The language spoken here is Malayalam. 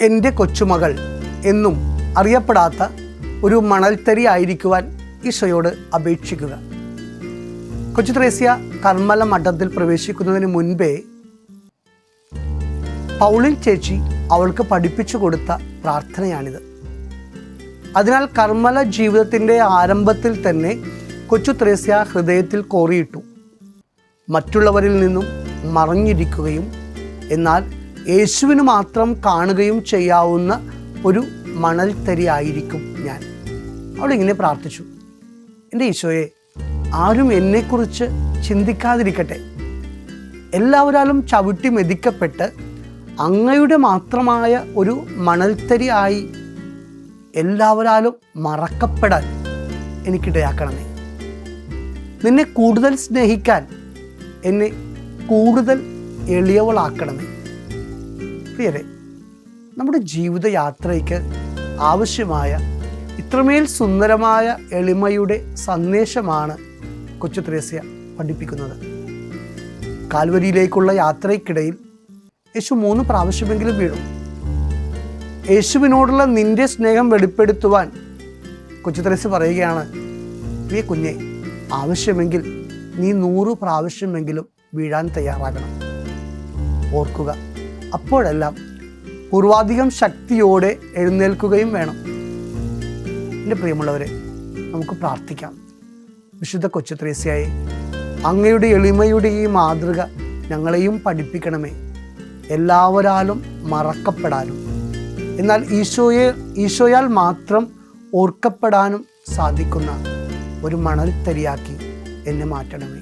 എന്റെ കൊച്ചുമകൾ എന്നും അറിയപ്പെടാത്ത ഒരു മണൽത്തരി ആയിരിക്കുവാൻ ഈശോയോട് അപേക്ഷിക്കുക. കൊച്ചു ത്രേസ്യ കർമ്മല മഠത്തിൽ പ്രവേശിക്കുന്നതിന് മുൻപേ പൗളിൻ ചേച്ചി അവൾക്ക് പഠിപ്പിച്ചു കൊടുത്ത പ്രാർത്ഥനയാണിത്. അതിനാൽ കർമ്മല ജീവിതത്തിന്റെ ആരംഭത്തിൽ തന്നെ കൊച്ചു ത്രേസ്യ ഹൃദയത്തിൽ കോറിയിട്ടു. മറ്റുള്ളവരിൽ നിന്നും മറഞ്ഞിരിക്കുകയും എന്നാൽ യേശുവിന് മാത്രം കാണുകയും ചെയ്യാവുന്ന ഒരു മണൽത്തരി ആയിരിക്കും ഞാൻ അവളിങ്ങനെ പ്രാർത്ഥിച്ചു. എന്റെ ഈശോയെ ആരും എന്നെക്കുറിച്ച് ചിന്തിക്കാതിരിക്കട്ടെ. എല്ലാവരാലും ചവിട്ടി മെതിക്കപ്പെട്ട് അങ്ങയുടെ മാത്രമായ ഒരു മണൽത്തരി ആയി എല്ലാവരാലും മറക്കപ്പെടാൻ എനിക്കിടയാക്കണമേ. നിന്നെ കൂടുതൽ സ്നേഹിക്കാൻ എന്നെ കൂടുതൽ എളിയവളാക്കണമേ. പ്രിയരെ നമ്മുടെ ജീവിതയാത്രയ്ക്ക് ആവശ്യമായ ഇത്രമേൽ സുന്ദരമായ എളിമയുടെ സന്ദേശമാണ് കൊച്ചു ത്രേസ്യ പഠിപ്പിക്കുന്നത്. കാൽവരിയിലേക്കുള്ള യാത്രയ്ക്കിടയിൽ യേശു മൂന്ന് പ്രാവശ്യമെങ്കിലും വീഴും യേശുവിനോടുള്ള നിന്റെ സ്നേഹം വെളിപ്പെടുത്തുവാൻ കൊച്ചു ത്രേസ്യ പറയുകയാണ് പ്രിയ കുഞ്ഞെ ആവശ്യമെങ്കിൽ നീ നൂറ് പ്രാവശ്യമെങ്കിലും വീഴാൻ തയ്യാറാകണം. ഓർക്കുക അപ്പോഴെല്ലാം പൂർവാധികം ശക്തിയോടെ എഴുന്നേൽക്കുകയും വേണം. എന്റെ പ്രിയമുള്ളവരെ നമുക്ക് പ്രാർത്ഥിക്കാം. വിശുദ്ധ കൊച്ചു ത്രേസ്യായെ അങ്ങയുടെ എളിമയുടെ ഈ മാതൃക ഞങ്ങളെയും പഠിപ്പിക്കണമേ. എല്ലാവരാലും മറക്കപ്പെടാനും. എന്നാൽ ഈശോയെ ഈശോയാൽ മാത്രം ഓർക്കപ്പെടാനും സാധിക്കുന്ന ഒരു മണൽത്തരിയാക്കി എന്നെ മാറ്റണമേ.